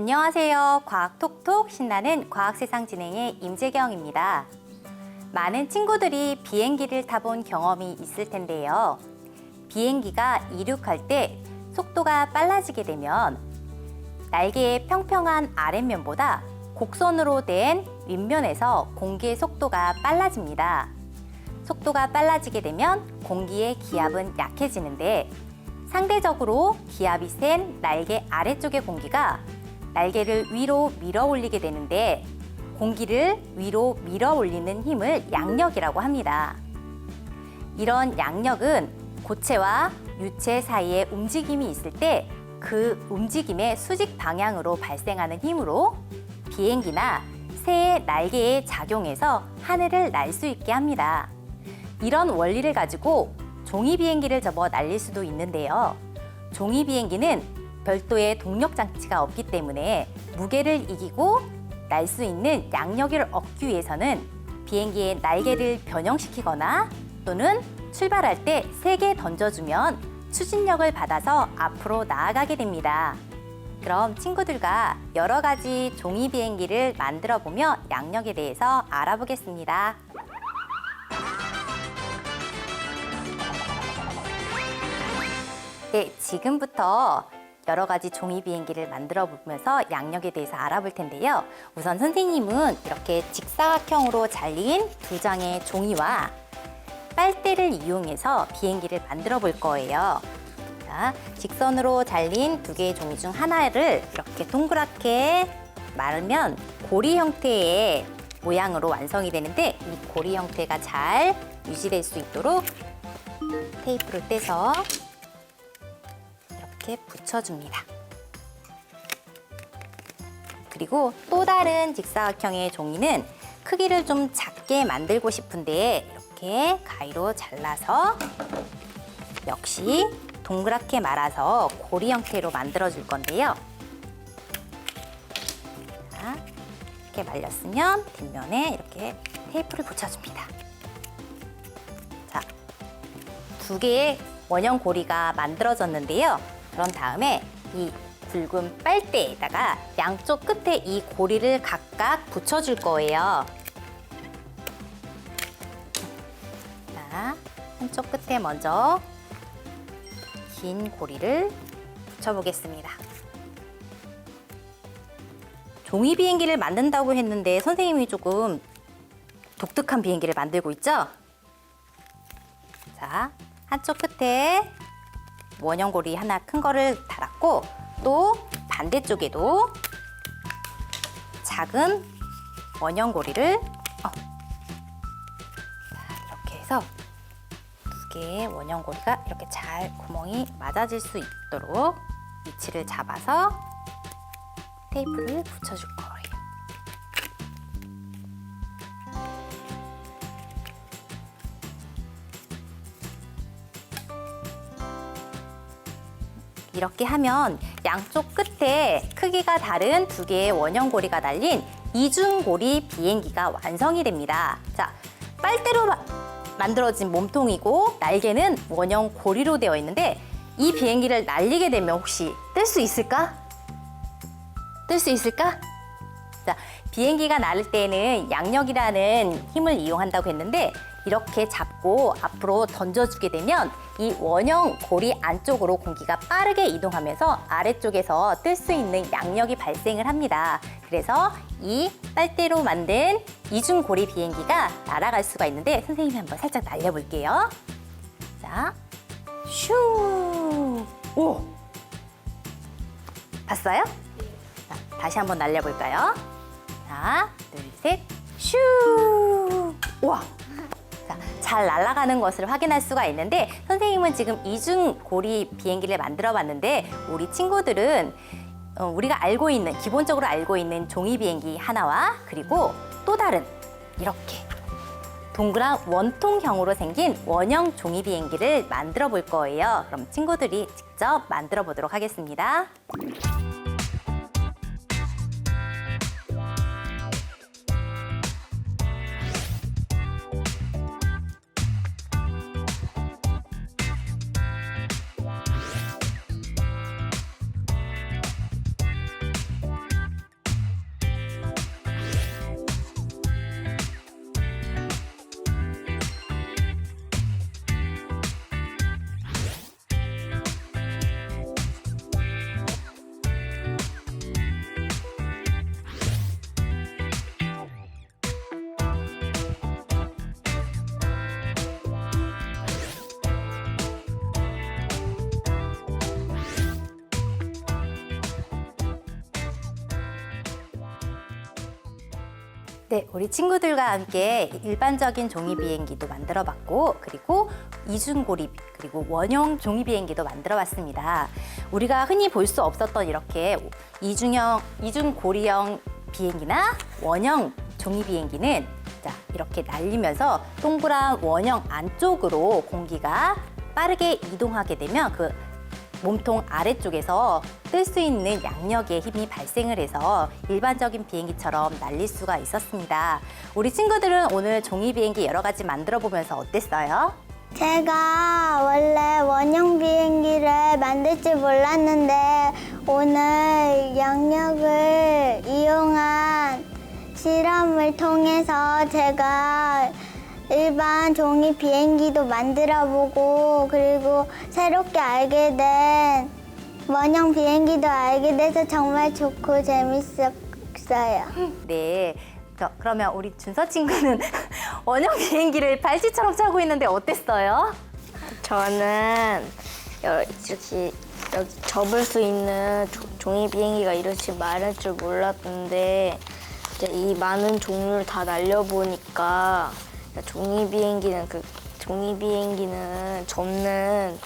안녕하세요. 과학톡톡 신나는 과학세상 진행의 임재경입니다. 많은 친구들이 비행기를 타본 경험이 있을 텐데요. 비행기가 이륙할 때 속도가 빨라지게 되면 날개의 평평한 아랫면보다 곡선으로 된 윗면에서 공기의 속도가 빨라집니다. 속도가 빨라지게 되면 공기의 기압은 약해지는데 상대적으로 기압이 센 날개 아래쪽의 공기가 날개를 위로 밀어 올리게 되는데 공기를 위로 밀어 올리는 힘을 양력이라고 합니다. 이런 양력은 고체와 유체 사이에 움직임이 있을 때 그 움직임의 수직 방향으로 발생하는 힘으로 비행기나 새의 날개에 작용해서 하늘을 날 수 있게 합니다. 이런 원리를 가지고 종이 비행기를 접어 날릴 수도 있는데요. 종이 비행기는 별도의 동력 장치가 없기 때문에 무게를 이기고 날 수 있는 양력을 얻기 위해서는 비행기의 날개를 변형시키거나 또는 출발할 때 세게 던져주면 추진력을 받아서 앞으로 나아가게 됩니다. 그럼 친구들과 여러 가지 종이 비행기를 만들어 보며 양력에 대해서 알아보겠습니다. 네, 지금부터 여러 가지 종이 비행기를 만들어 보면서 양력에 대해서 알아볼 텐데요. 우선 선생님은 이렇게 직사각형으로 잘린 두 장의 종이와 빨대를 이용해서 비행기를 만들어 볼 거예요. 자, 직선으로 잘린 두 개의 종이 중 하나를 이렇게 동그랗게 말으면 고리 형태의 모양으로 완성이 되는데 이 고리 형태가 잘 유지될 수 있도록 테이프를 떼서 이렇게 붙여줍니다. 그리고 또 다른 직사각형의 종이는 크기를 좀 작게 만들고 싶은데 이렇게 가위로 잘라서 역시 동그랗게 말아서 고리 형태로 만들어 줄 건데요. 자, 이렇게 말렸으면 뒷면에 이렇게 테이프를 붙여줍니다. 자, 두 개의 원형 고리가 만들어졌는데요. 그런 다음에 이 굵은 빨대에다가 양쪽 끝에 이 고리를 각각 붙여줄 거예요. 자, 한쪽 끝에 먼저 긴 고리를 붙여보겠습니다. 종이 비행기를 만든다고 했는데 선생님이 조금 독특한 비행기를 만들고 있죠? 자, 한쪽 끝에 원형고리 하나 큰 거를 달았고 또 반대쪽에도 작은 원형고리를 어. 자, 이렇게 해서 두 개의 원형고리가 이렇게 잘 구멍이 맞아질 수 있도록 위치를 잡아서 테이프를 붙여줄 거예요. 이렇게 하면 양쪽 끝에 크기가 다른 두 개의 원형고리가 달린 이중고리 비행기가 완성이 됩니다. 자, 빨대로 마- 만들어진 몸통이고 날개는 원형 고리로 되어 있는데 이 비행기를 날리게 되면 혹시 뜰 수 있을까? 뜰 수 있을까? 자, 비행기가 날을 때는 양력이라는 힘을 이용한다고 했는데 이렇게 잡고 앞으로 던져주게 되면 이 원형 고리 안쪽으로 공기가 빠르게 이동하면서 아래쪽에서 뜰 수 있는 양력이 발생을 합니다. 그래서 이 빨대로 만든 이중 고리 비행기가 날아갈 수가 있는데 선생님이 한번 살짝 날려볼게요. 자, 슈! 오! 봤어요? 자, 다시 한번 날려볼까요? 하나, 둘, 셋, 슈! 우와! 자, 잘 날아가는 것을 확인할 수가 있는데 선생님은 지금 이중 고리 비행기를 만들어 봤는데 우리 친구들은 어, 우리가 알고 있는 기본적으로 알고 있는 종이 비행기 하나와 그리고 또 다른 이렇게 동그란 원통형으로 생긴 원형 종이 비행기를 만들어 볼 거예요. 그럼 친구들이 직접 만들어 보도록 하겠습니다. 네, 우리 친구들과 함께 일반적인 종이 비행기도 만들어 봤고, 그리고 이중고리, 그리고 원형 종이 비행기도 만들어 봤습니다. 우리가 흔히 볼 수 없었던 이렇게 이중형, 이중고리형 비행기나 원형 종이 비행기는 자, 이렇게 날리면서 동그란 원형 안쪽으로 공기가 빠르게 이동하게 되면 그 몸통 아래쪽에서 뜰 수 있는 양력의 힘이 발생을 해서 일반적인 비행기처럼 날릴 수가 있었습니다. 우리 친구들은 오늘 종이 비행기 여러 가지 만들어 보면서 어땠어요? 제가 원래 원형 비행기를 만들 줄 몰랐는데 오늘 양력을 이용한 실험을 통해서 제가 일반 종이 비행기도 만들어 보고 그리고 새롭게 알게 된 원형 비행기도 알게 돼서 정말 좋고 재밌었어요. 네. 저, 그러면 우리 준서 친구는 원형 비행기를 발찌처럼 차고 있는데 어땠어요? 저는 여- 이렇게 여기 접을 수 있는 조- 종이 비행기가 이렇게 많을 줄 몰랐는데 이제 이 많은 종류를 다 날려보 니까 종이 비행기는 그 종이 비행기는 접는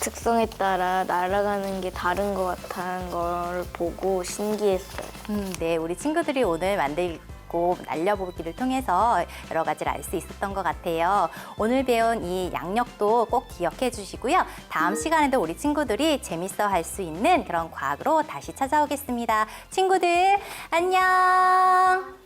특성에 따라 날아가는 게 다른 것 같다는 걸 보고 신기했어요. 음, 네, 우리 친구들이 오늘 만들고 날려보기를 통해서 여러 가지를 알 수 있었던 것 같아요. 오늘 배운 이 양력도 꼭 기억해 주시고요. 다음 시간에도 우리 친구들이 재밌어 할 수 있는 그런 과학으로 다시 찾아오겠습니다. 친구들, 안녕!